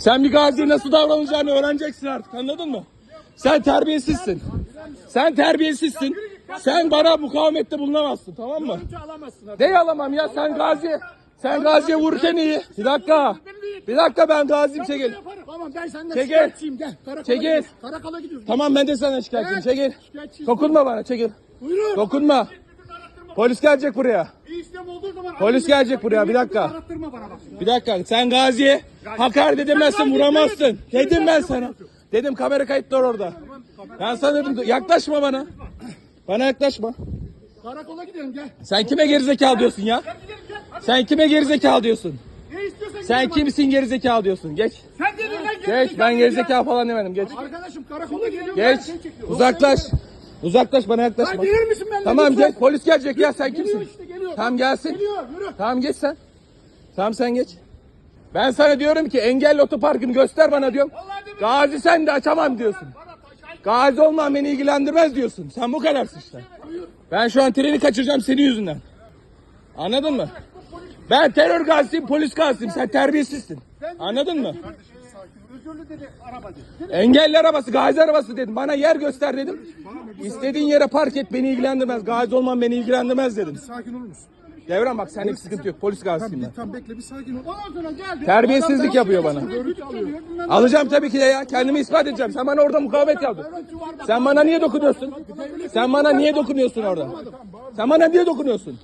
Sen bir gaziye nasıl davranacağını öğreneceksin artık anladın mı? Sen terbiyesizsin. Sen terbiyesizsin. Sen bana mukavemette bulunamazsın tamam mı? Ne alamam ya sen gaziye. Sen gaziye vururken iyi. Bir dakika. Bir dakika ben gaziyim çekil. Tamam ben senden Çekil. şikayetçiyim gel. Karakola Çekil. gidiyoruz. Karakola gidiyoruz. Tamam ben de sana şikayetçiyim. Çekil. Şikayetçiyim. Dokunma bana çekil. Buyurun. Dokunma. Polis gelecek buraya. Olduğu zaman Polis gelecek buraya, bir dakika. Bir dakika sen gaziye hakaret edemezsin vuramazsın. Dedim ben sana. Dedim kamera kayıtları orada. Ben sana dedim yaklaşma bana. Bana yaklaşma. Karakola gidelim gel. Sen kime gerizekalı diyorsun ya? Gidelim gel. Sen kime gerizekalı diyorsun? Ne istiyorsan Sen gidelim kimsin gerizekalı diyorsun? Geç. Sen dedin lan Geç ben gerizekalı falan demedim geç. Arkadaşım karakola ben Geç. Uzaklaş. Uzaklaş bana Lan yaklaşma. gelir misin benimle? Tamam lütfen? geç polis gelecek ya sen kimsin? işte geliyor. Tamam gelsin. Geliyor yürü. Tamam geç sen. Tamam sen geç. Ben sana diyorum ki engelli otoparkını göster bana diyorum. Gazi sen de açamam diyorsun. Gazi olmam beni ilgilendirmez diyorsun. Sen bu kadarsın işte. Ben şu an treni kaçıracağım senin yüzünden. Anladın mı? Ben terör gazisiyim, polis gazisiyim. Sen terbiyesizsin. Anladın mı? Özürlü dedi araba dedi. Engelli arabası, gazi arabası dedim. Bana yer göster dedim. İstediğin yere park et beni ilgilendirmez. Gazi olmam beni ilgilendirmez dedim. Sakin olur musun? Devran bak senlik sıkıntı yok. Polis gazisiyim ben. Tamam bekle bir sakin ol. Ondan sonra geldi. Terbiyesizlik yapıyor bana. Alacağım tabii ki de ya. Kendimi ispat edeceğim. Sen bana orada mukavemet yaptın. Sen bana niye dokunuyorsun? Sen bana niye dokunuyorsun orada? Sen bana niye dokunuyorsun?